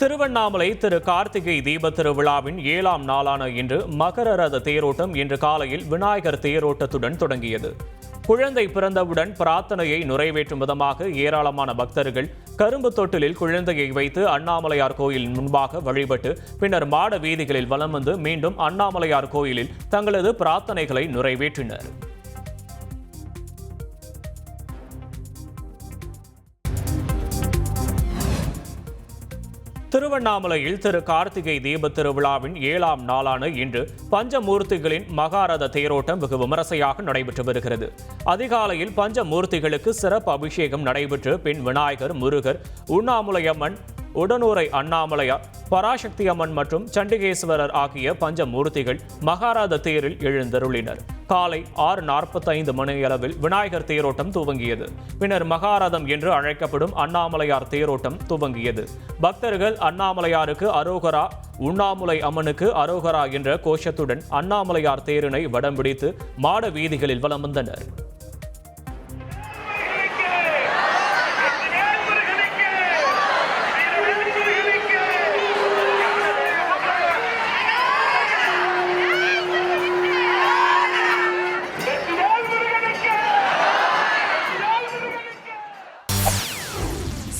திருவண்ணாமலை திரு கார்த்திகை தீப திருவிழாவின் ஏழாம் நாளான இன்று மகர ரத தேரோட்டம் இன்று காலையில் விநாயகர் தேரோட்டத்துடன் தொடங்கியது. குழந்தை பிறந்தவுடன் பிரார்த்தனையை நிறைவேற்றும் விதமாக ஏராளமான பக்தர்கள் கரும்பு தொட்டிலில் குழந்தையை வைத்து அண்ணாமலையார் கோயில் முன்பாக வழிபட்டு பின்னர் மாட வீதிகளில் வலம் வந்து மீண்டும் அண்ணாமலையார் கோயிலில் தங்களது பிரார்த்தனைகளை நிறைவேற்றினர். திருவண்ணாமலையில் திரு கார்த்திகை தீப திருவிழாவின் ஏழாம் நாளான இன்று பஞ்சமூர்த்திகளின் மகாரத தேரோட்டம் வெகு விமரிசையாக நடைபெற்று வருகிறது. அதிகாலையில் பஞ்சமூர்த்திகளுக்கு சிறப்பு அபிஷேகம் நடைபெற்று பின் விநாயகர் முருகர் உண்ணாமுலையம்மன் உடனூரை அண்ணாமலையார் பராசக்தி அம்மன் மற்றும் சண்டிகேஸ்வரர் ஆகிய பஞ்சமூர்த்திகள் மகாராத தேரில் எழுந்தருளினர். காலை ஆறு நாற்பத்தைந்து மணியளவில் விநாயகர் தேரோட்டம் துவங்கியது. பின்னர் மகாரதம் என்று அழைக்கப்படும் அண்ணாமலையார் தேரோட்டம் துவங்கியது. பக்தர்கள் அண்ணாமலையாருக்கு அரோகரா உண்ணாமுலை அம்மனுக்கு அரோகரா என்ற கோஷத்துடன் அண்ணாமலையார் தேரினை வடம் பிடித்து மாட வீதிகளில் வலம் வந்தனர்.